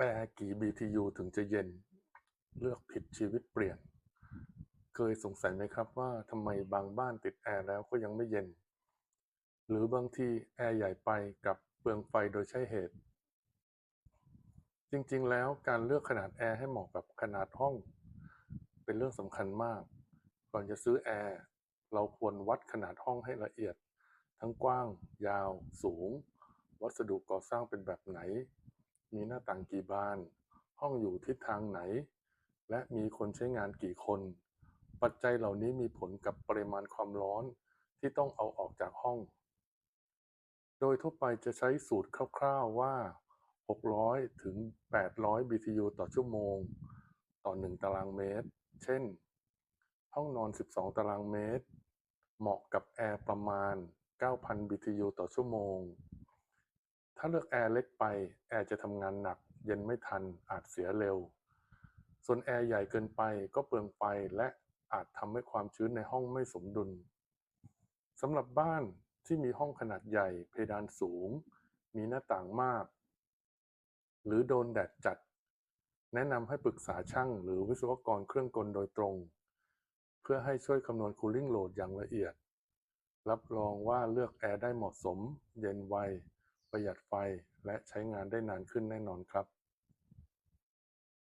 แอร์กี่ BTU ถึงจะเย็น เลือกผิดชีวิตเปลี่ยน เคยสงสัยไหมครับว่าทำไมบางบ้านติดแอร์แล้วก็ยังไม่เย็น หรือบางทีแอร์ใหญ่ไปกับเปลืองไฟโดยใช่เหตุ จริงๆ แล้วการเลือกขนาดแอร์ให้เหมาะกับขนาดห้อง เป็นเรื่องสำคัญมาก ก่อนจะซื้อแอร์เราควรวัดขนาดห้องให้ละเอียด ทั้งกว้าง ยาว สูง วัสดุก่อสร้างเป็นแบบไหน มีหน้าต่างกี่บาน ห้องอยู่ทิศทางไหน และมีคนใช้งานกี่คน ปัจจัยเหล่านี้มีผลกับปริมาณความร้อนที่ต้องเอาออกจากห้อง โดยทั่วไปจะใช้สูตรคร่าวๆว่า 600 ถึง 800 BTU ต่อชั่วโมง ต่อ 1 ตารางเมตร เช่น ห้องนอน 12 ตารางเมตร เหมาะกับแอร์ประมาณ 9,000 BTU ต่อชั่วโมง ถ้าเลือกแอร์เล็กไปแอร์จะทำงานหนัก เย็นไม่ทันอาจเสียเร็ว ส่วนแอร์ใหญ่เกินไปก็เปลืองไฟและอาจทำให้ความชื้นในห้องไม่สมดุลสำหรับบ้านที่มีห้องขนาดใหญ่เพดานสูง มีหน้าต่างมาก หรือโดนแดดจัด แนะนำให้ปรึกษาช่างหรือวิศวกรเครื่องกลโดยตรง เพื่อให้ช่วยคำนวณ cooling load อย่างละเอียด รับรองว่าเลือกแอร์ได้เหมาะสม เย็นไว ประหยัดไฟและใช้งานได้นานขึ้นแน่นอนครับ